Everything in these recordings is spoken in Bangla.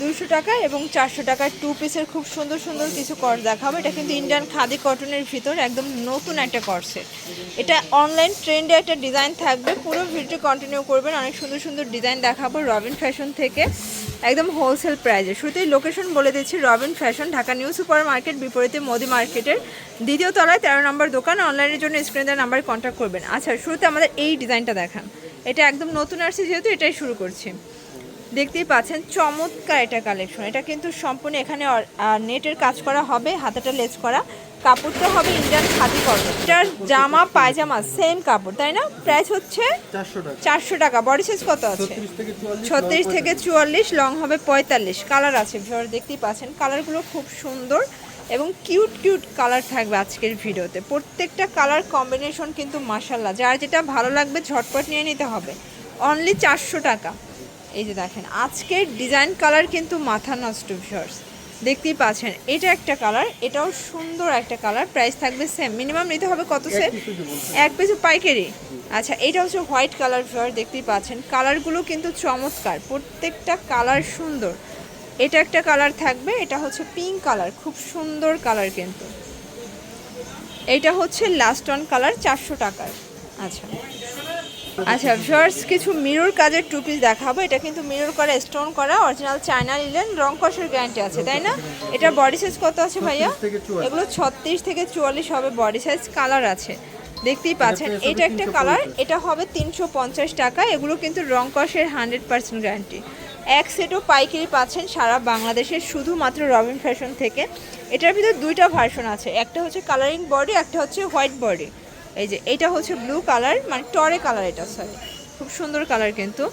দুশো টাকা এবং চারশো টাকার টু পিসের খুব সুন্দর সুন্দর কিছু কর দেখাবো। এটা কিন্তু ইন্ডিয়ান খাদি কটনের ভিতর একদম নতুন একটা কর্সের এটা অনলাইন ট্রেন্ডে একটা ডিজাইন থাকবে। পুরো ভিডিও কন্টিনিউ করবেন। অনেক সুন্দর সুন্দর ডিজাইন দেখাবো রবিন ফ্যাশন থেকে। একদম হোলসেল প্রাইজে শুরুতেই লোকেশন বলে দিচ্ছি Robin fashion Dhaka new super market বিপরীতে মোদি মার্কেটের দ্বিতীয় তলায় তেরো নম্বর দোকান। অনলাইনের জন্য স্ক্রিনের নাম্বারে কন্ট্যাক্ট করবেন। আচ্ছা শুরুতে আমাদের এই ডিজাইনটা দেখান। এটা একদম নতুন আসছে যেহেতু এটাই শুরু করছি। দেখতেই পাচ্ছেন চমৎকার এটা কালেকশন এটা কিন্তু সম্পূর্ণ এখানে নেটের কাজ করা হবে হাতাটা লেস করা। কাপড়টা হবে ইন্ডিয়ান খাদি কটন এটার জামা পায়জামা সেম কাপড় তাই না? প্রাইস হচ্ছে চারশো টাকা। বডি সাইজ কত আছে? ছত্রিশ থেকে চুয়াল্লিশ লং হবে পঁয়তাল্লিশ। কালার আছে ভিওর দেখতেই পাচ্ছেন। কালারগুলো খুব সুন্দর এবং কিউট কিউট কালার থাকবে আজকের ভিডিওতে। প্রত্যেকটা কালার কম্বিনেশন কিন্তু মাসাল্লাহ যার যেটা ভালো লাগবে ঝটপট নিয়ে নিতে হবে। অনলি চারশো টাকা। এই যে দেখেন আজকের ডিজাইন কালার কিন্তু মাথা নষ্ট ভিওর্স দেখতেই পাচ্ছেন এটা একটা কালার এটাও সুন্দর একটা কালার প্রাইস থাকবে সেম মিনিমাম নিতে হবে কত সেট এক পিছু পাইকারি। আচ্ছা এটা হচ্ছে হোয়াইট কালার ফ্লাওয়ার দেখতেই পাচ্ছেন। কালারগুলো কিন্তু চমৎকার প্রত্যেকটা কালার সুন্দর। এটা একটা কালার থাকবে এটা হচ্ছে পিঙ্ক কালার খুব সুন্দর কালার কিন্তু। এটা হচ্ছে লাস্ট অন কালার চারশো টাকার। আচ্ছা। আচ্ছা ভিউয়ার্স কিছু মিরর কাজের টু পিস দেখাবো। এটা কিন্তু মিরর করা স্টোন করা অরিজিনাল চায়না নিলেন রং কষের গ্যারান্টি আছে তাই না? এটা বডি সাইজ কত আছে ভাইয়া? 36 থেকে 44 এগুলো ছত্রিশ থেকে চুয়াল্লিশ হবে বডি সাইজ কালার আছে। দেখতেই পাচ্ছেন এটা একটা কালার এটা হবে তিনশো পঞ্চাশ টাকা এগুলো কিন্তু রং কষের হান্ড্রেড পার্সেন্ট গ্যারান্টি এক সেটও পাইকারি পাচ্ছেন সারা বাংলাদেশের শুধুমাত্র রবিন ফ্যাশন থেকে। এটার ভিতর দুইটা ভার্সন আছে একটা হচ্ছে কালারিং বডি একটা হচ্ছে হোয়াইট বডি এই যে এটা হচ্ছে ব্লু কালার মানে টরে কালার এটা সরি খুব সুন্দর কালার কিন্তু।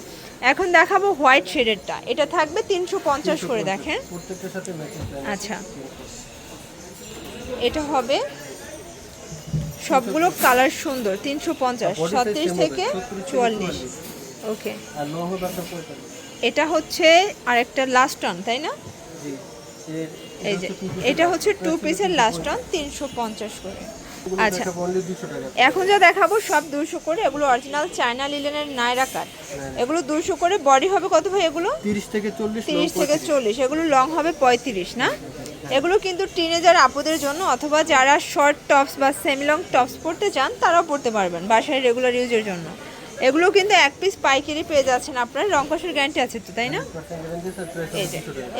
এখন দেখাবো হোয়াইট শেডেরটা এটা থাকবে তিনশো পঞ্চাশ করে দেখেন। আচ্ছা। এটা হবে সবগুলো কালার সুন্দর তিনশো পঞ্চাশ ছত্রিশ থেকে চুয়াল্লিশ। ওকে এটা হচ্ছে আরেকটা লাস্ট অন তাই না? এই যে এটা হচ্ছে টু পিসের লাস্ট অন তিনশো পঞ্চাশ করে। আচ্ছা। দেখাবো only 200 টাকা। এখন যা দেখাবো সব দুশো করে এগুলো অরিজিনাল চায়না লিলেনের নায়রা কাট এগুলো দুশো করে বডি হবে কত ভাই এগুলো? 30 থেকে 40 তিরিশ থেকে চল্লিশ এগুলো লং হবে পঁয়ত্রিশ না? এগুলো কিন্তু টিনেজার আপুদের জন্য অথবা যারা শর্ট টপস বা সেমি লং টপস পরতে চান তারাও পরতে পারবেন বাসায় রেগুলার ইউজের জন্য। এগুলো কিন্তু এক পিস পাইকারি পেয়ে যাচ্ছেন আপনার। রংকসের গ্যারান্টি আছে তো, তাই না?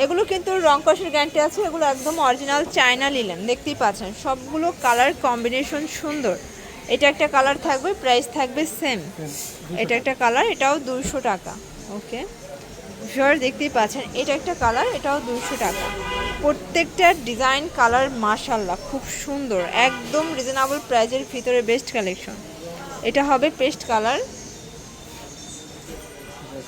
এগুলো কিন্তু রংকসের গ্যারান্টি আছে, এগুলো একদম অরিজিনাল চায়না লিলেন দেখতেই পাচ্ছেন। সবগুলো কালার কম্বিনেশন সুন্দর। এটা একটা কালার থাকবে প্রাইস থাকবে সেম এটা একটা কালার এটাও দুশো টাকা। ওকে ভিউয়ার দেখতেই পাচ্ছেন। এটা একটা কালার এটাও দুশো টাকা। প্রত্যেকটা ডিজাইন কালার মাশাল্লাহ খুব সুন্দর। একদম রিজনেবল প্রাইজের ভিতরে বেস্ট কালেকশন এটা হবে পেস্ট কালার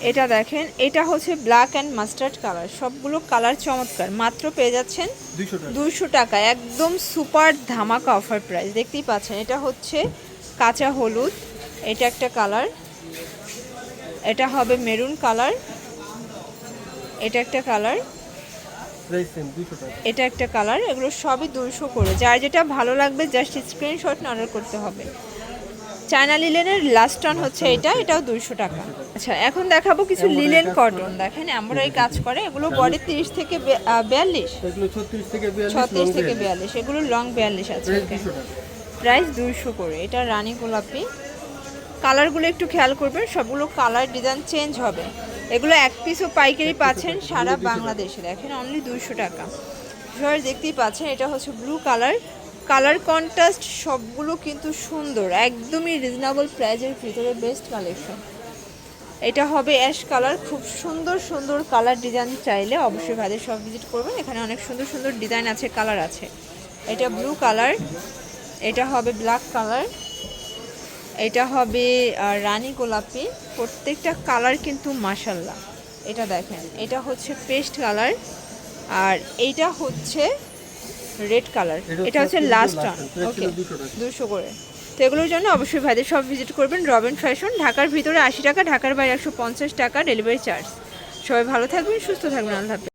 এটা দেখেন এটা হচ্ছে ব্ল্যাক অ্যান্ড মাস্টার্ড কালার সবগুলো কালার চমৎকার মাত্র পেয়ে যাচ্ছেন 200 টাকা। দুশো টাকা একদম সুপার ধামাকা অফার প্রাইস দেখতেই পাচ্ছেন এটা হচ্ছে কাঁচা হলুদ এটা একটা কালার এটা হবে মেরুন কালার এটা একটা কালার প্রাইস সেম 200 টাকা। এটা একটা কালার এগুলো সবই দুশো করে যার যেটা ভালো লাগবে জাস্ট স্ক্রিনশট অর্ডার করতে হবে। চায়না লিলেনের লাস্ট অন হচ্ছে এটা এটাও দুইশো টাকা। আচ্ছা এখন দেখাবো কিছু লিলেন কটন দেখেন আমরা এই কাজ করে এগুলো বডি তিরিশ থেকে বিয়াল্লিশ? থেকে ছত্রিশ থেকে বিয়াল্লিশ এগুলো লং বিয়াল্লিশ আছে প্রাইস ওকে 200 টাকা। প্রাইস দুইশো করে এটা রানী গোলাপি। কালারগুলো একটু খেয়াল করবেন সবগুলো কালার ডিজাইন চেঞ্জ হবে। এগুলো এক পিসও পাইকারি পাচ্ছেন সারা বাংলাদেশে দেখেন অনলি দুইশো টাকা। সবাই দেখতেই পাচ্ছেন এটা হচ্ছে ব্লু কালার কালার কন্ট্রাস্ট সবগুলো কিন্তু সুন্দর, একদমই রিজনেবল প্রাইজের ভিতরে বেস্ট কালেকশন এটা হবে অ্যাশ কালার খুব সুন্দর সুন্দর কালার ডিজাইন চাইলে অবশ্যই ভাইদের সব ভিজিট করবেন। এখানে অনেক সুন্দর সুন্দর ডিজাইন আছে কালার আছে। এটা ব্লু কালার এটা হবে ব্ল্যাক কালার এটা হবে রানী গোলাপি। প্রত্যেকটা কালার কিন্তু মাসাল্লাহ এটা দেখেন, এটা হচ্ছে পেস্ট কালার আর এইটা হচ্ছে রেড কালার এটা হচ্ছে লাস্ট ওয়ান ওকে ছিল 200 টাকা। দুশো করে। তো এগুলোর জন্য অবশ্যই ভাইদের সব ভিজিট করবেন। রবিন ফ্যাশন ঢাকার ভিতরে আশি টাকা ঢাকার বাইরে একশো পঞ্চাশ টাকা ডেলিভারি চার্জ সবাই ভালো থাকবেন সুস্থ থাকবেন আল্লাহ।